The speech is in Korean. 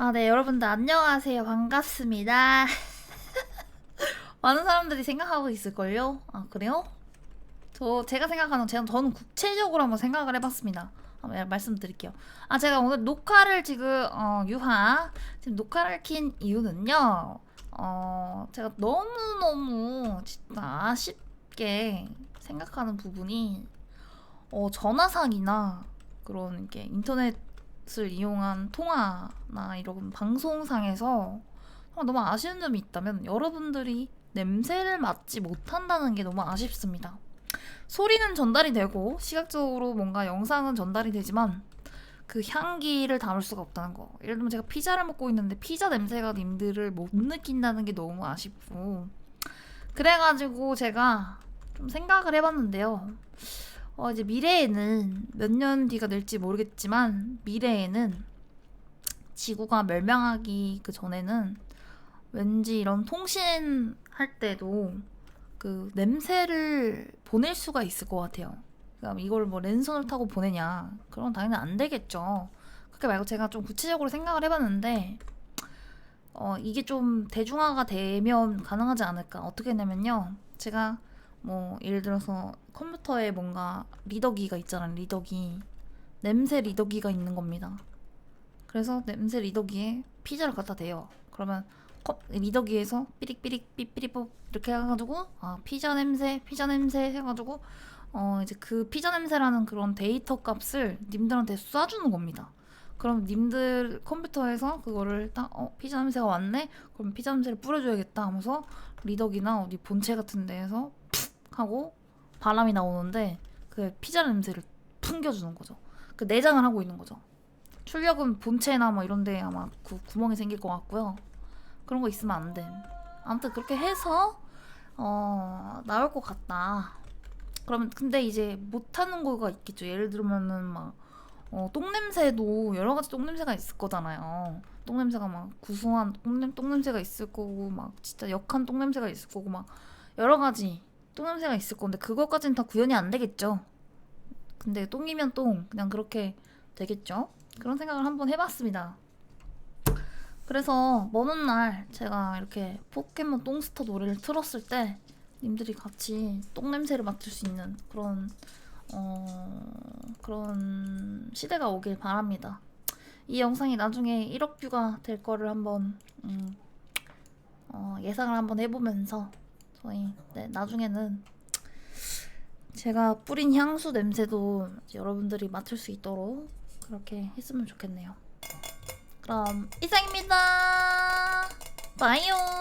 아, 네, 여러분들 안녕하세요. 반갑습니다. 많은 사람들이 생각하고 있을걸요? 아, 그래요? 저, 제가 생각하는, 제가, 저는 구체적으로 한번 생각을 해봤습니다. 한번 말씀드릴게요. 아, 제가 오늘 녹화를 지금, 어, 유하, 지금 녹화를 킨 이유는요, 어, 제가 너무너무 진짜 아쉽게 생각하는 부분이, 어, 전화상이나 그런 게 인터넷 을 이용한 통화나 이런 방송상에서 정말 너무 아쉬운 점이 있다면 여러분들이 냄새를 맡지 못한다는 게 너무 아쉽습니다. 소리는 전달이 되고 시각적으로 뭔가 영상은 전달이 되지만 그 향기를 담을 수가 없다는 거. 예를 들면 제가 피자를 먹고 있는데 피자 냄새가 님들을 못 느낀다는 게 너무 아쉽고 그래가지고 제가 좀 생각을 해봤는데요. 어, 이제 미래에는 몇 년 뒤가 될지 모르겠지만 미래에는 지구가 멸망하기 그 전에는 왠지 이런 통신할 때도 그 냄새를 보낼 수가 있을 것 같아요. 그러니까 이걸 뭐 랜선을 타고 보내냐? 그런 당연히 안 되겠죠. 그렇게 말고 제가 좀 구체적으로 생각을 해봤는데 어, 이게 좀 대중화가 되면 가능하지 않을까? 어떻게 했냐면요. 제가 뭐 예를 들어서 컴퓨터에 뭔가 리더기가 있잖아요. 리더기. 냄새 리더기가 있는 겁니다. 그래서 냄새 리더기에 피자를 갖다 대요. 그러면 컵- 리더기에서 삐릭삐릭 삐삐리뽀 이렇게 해가지고 아 피자 냄새 피자 냄새 해가지고 어 이제 그 피자 냄새라는 그런 데이터 값을 님들한테 쏴주는 겁니다. 그럼 님들 컴퓨터에서 그거를 딱 어 피자 냄새가 왔네 그럼 피자 냄새를 뿌려줘야겠다 하면서 리더기나 어디 본체 같은 데에서 푹 하고 바람이 나오는데 그 피자 냄새를 풍겨주는 거죠. 그 내장을 하고 있는 거죠. 출력은 본체나 뭐 이런 데 아마 구, 구멍이 생길 것 같고요. 그런 거 있으면 안 돼. 아무튼 그렇게 해서 어 나올 것 같다. 그러면 근데 이제 못하는 거가 있겠죠. 예를 들면은 막 어, 똥냄새도 여러 가지 똥냄새가 있을 거잖아요. 똥냄새가 막 구수한 똥냄, 똥냄새가 있을 거고 막 진짜 역한 똥냄새가 있을 거고 막 여러 가지 똥냄새가 있을 건데 그것까지는 다 구현이 안 되겠죠. 근데 똥이면 똥 그냥 그렇게 되겠죠. 그런 생각을 한번 해봤습니다. 그래서 먼 훗날 제가 이렇게 포켓몬 똥스터 노래를 틀었을 때 님들이 같이 똥 냄새를 맡을 수 있는 그런 어 그런 시대가 오길 바랍니다. 이 영상이 나중에 1억 뷰가 될 거를 한번 음, 어, 예상을 한번 해보면서 저희 네, 나중에는 제가 뿌린 향수 냄새도 여러분들이 맡을 수 있도록 그렇게 했으면 좋겠네요. 그럼 이상입니다. 바이오.